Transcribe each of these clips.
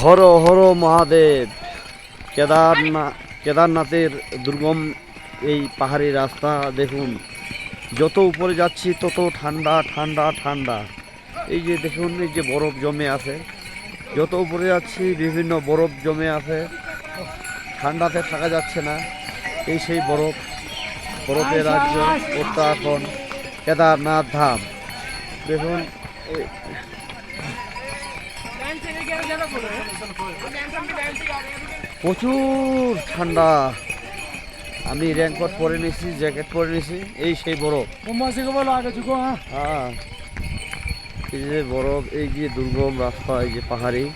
হর হর মহাদেব। কেদারনাথ কেদারনাথের দুর্গম এই পাহাড়ি রাস্তা দেখুন। যত উপরে যাচ্ছি তত ঠান্ডা ঠান্ডা ঠান্ডা। এই যে দেখুন, এই যে বরফ জমে আছে। যত উপরে যাচ্ছি বিভিন্ন বরফ জমে আছে। ঠান্ডাতে থাকা যাচ্ছে না। এই সেই বরফ। বরফের রাজ্য উত্তরাখণ্ড। কেদারনাথ ধাম। দেখুন প্রচুর ঠান্ডা। আমি র্যাঙ্কট পরে নিয়েছি জ্যাকেট পরে নিয়েছি এই সেই বরফ। ah. হ্যাঁ। এই যে বরফ এই যে দুর্গম রাস্তা এই যে পাহাড়ি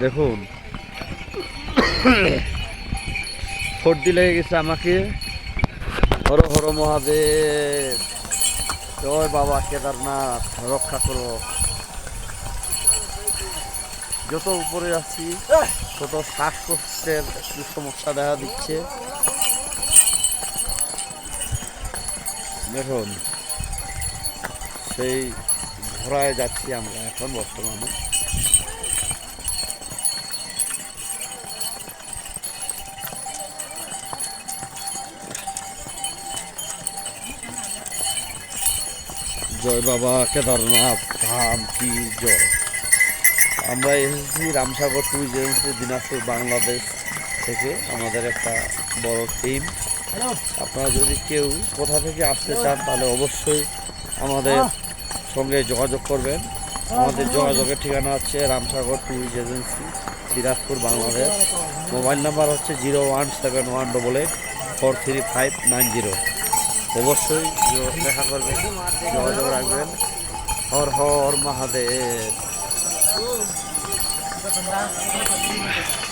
দেখুন। সর্দি লেগে গেছে আমাকে। হর হর মহাদেব। জয় বাবা কেদারনাথ রক্ষা করো। যত উপরে যাচ্ছি তত শ্বাসকষ্টের একটু সমস্যা দেখা দিচ্ছে। দেখুন, সেই ঘোড়ায় যাচ্ছি আমরা এখন বর্তমানে। জয় বাবা, কেদারনাথ, ধাম, কি জয়। আমরা এসেছি রামসাগর ট্যুরিস্ট এজেন্সি দিনাজপুর, বাংলাদেশ থেকে আমাদের একটা বড় টিম আপনারা যদি কেউ কোথা থেকে আসতে চান, তাহলে অবশ্যই আমাদের সঙ্গে যোগাযোগ করবেন। আমাদের যোগাযোগের ঠিকানা হচ্ছে Ramsagar tourist agency Dinajpur, Bangladesh. Mobile number হচ্ছে zero one seven one double eight four three five nine zero. অবশ্যই দেখা করবেন, যোগাযোগ রাখবেন। হর হর মহাদেব। 啊。